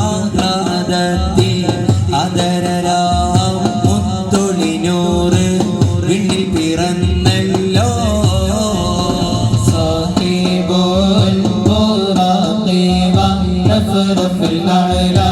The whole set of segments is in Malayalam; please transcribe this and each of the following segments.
ആഹ്ലാദത്തിൽ അതരരാം മുത്തൊളിനൂറ് വിണ്ണിൽ പിറന്നല്ലോ. സാഹിബോൽ ബോറാഖീവ നഫറഫിൽ അലാ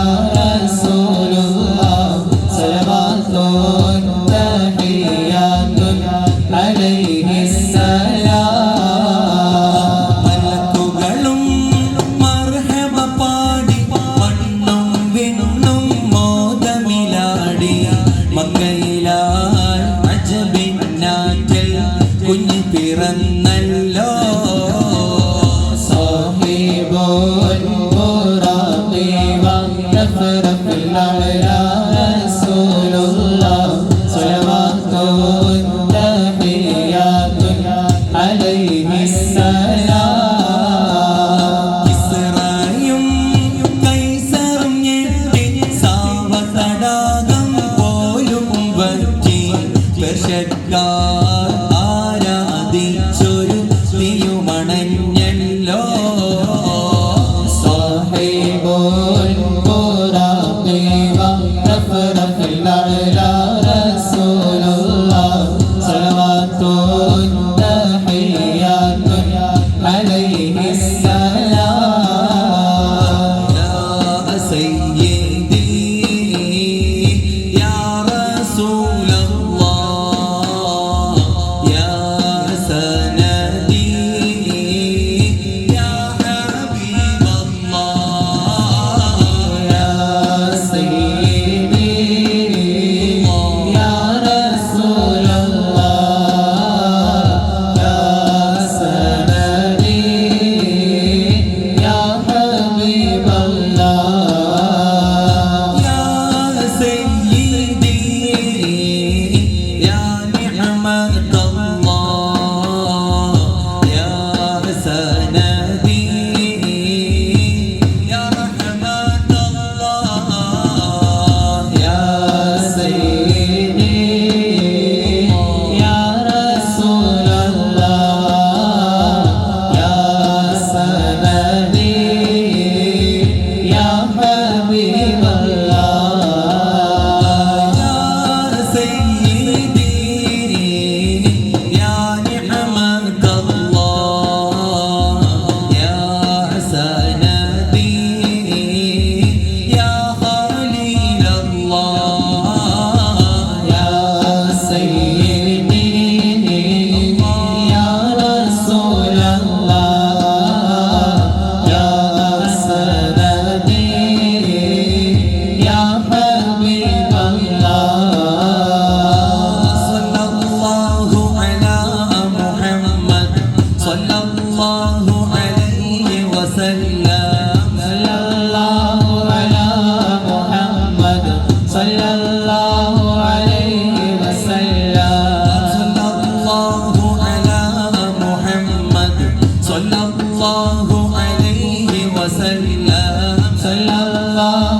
나?